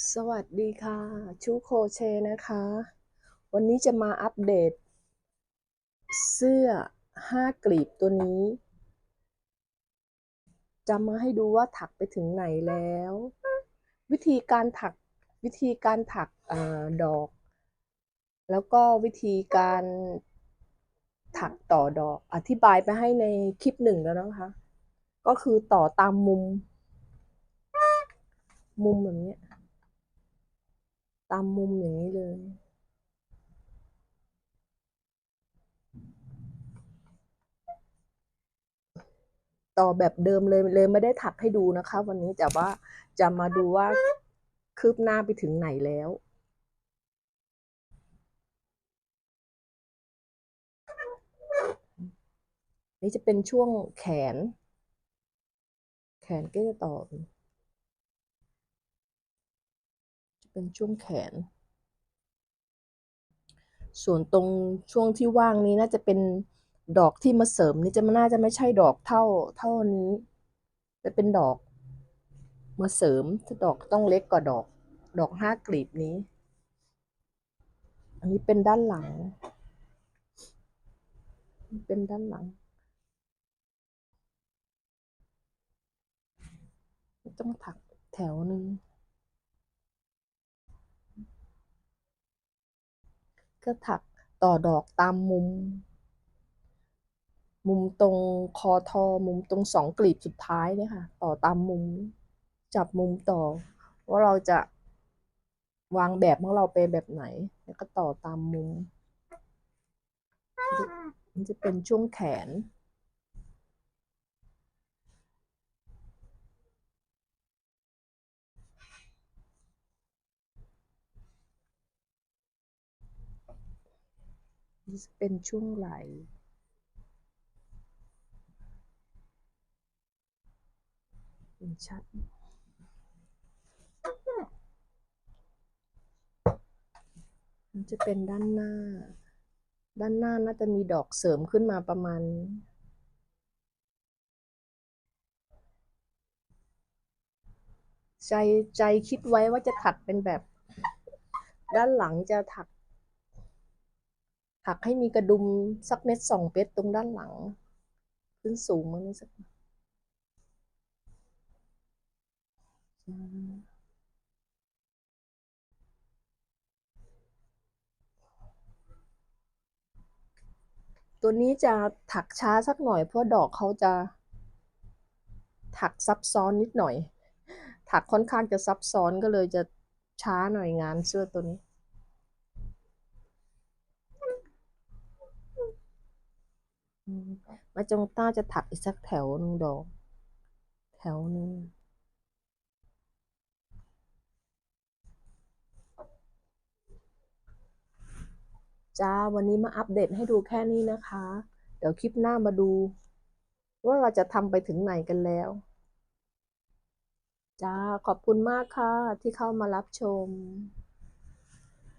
สวัสดีค่ะ ชูโคเชนะคะ วันนี้จะมาอัปเดต เสื้อห้ากลีบตัวนี้ จะมาให้ดูว่าถักไปถึงไหนแล้ว วิธีการถักวิธีการถักอดอก แล้วก็วิธีการถักต่อดอก อธิบายไปให้ในคลิปหนึ่งแล้วนะคะ ก็คือต่อตามมุม มุมแบบนี้ ตามมุมอย่างนี้เลย ต่อแบบเดิมเลยเลยไม่ได้ถักให้ดูนะคะ วันนี้แต่ว่าจะมาดูว่าคืบหน้าไปถึงไหนแล้วนี่จะเป็นช่วงแขน แขนก็จะต่อ เป็นช่วงแขน ส่วนตรงช่วงที่ว่างนี้น่าจะเป็นดอกที่มาเสริมนี่จะมันน่าจะไม่ใช่ดอกเท่าเท่านี้ จะเป็นดอกมาเสริมถ้าดอกต้องเล็กกว่าดอก ดอกห้ากลีบนี้ อันนี้เป็นด้านหลัง เป็นด้านหลัง ต้องถักแถวหนึ่ง ก็ถักต่อดอกตามมุม มุมตรงคอทอมุมตรงสองกลีบสุดท้ายเนี่ยค่ะ ต่อตามมุม จับมุมต่อ ว่าเราจะวางแบบของเราไปแบบไหน แล้วก็ต่อตามมุมมันจะเป็นช่วงแขน เป็นช่วงไหล่เป็นชัดมันจะเป็นด้านหน้า ด้านหน้าน่าจะมีดอกเสริมขึ้นมาประมาณใจใจคิดไว้ว่าจะถักเป็นแบบ ด้านหลังจะถัก ถักให้มีกระดุมสักเม็ดสองเม็ดตรงด้านหลัง ขึ้นสูงมานี่สักตัวนี้จะถักช้าสักหน่อยเพราะดอกเขาจะ ถักซับซ้อนนิดหน่อย ถักค่อนข้างจะซับซ้อนก็เลยจะช้าหน่อยงานเสื้อตัวนี้ มาจงต้าจะถักอีกสักแถวหนึ่งดอก แถวหนึ่งจ้าวันนี้มาอัปเดตให้ดูแค่นี้นะคะ เดี๋ยวคลิปหน้ามาดู ว่าเราจะทำไปถึงไหนกันแล้วจ้าขอบคุณมากค่ะที่เข้ามารับชม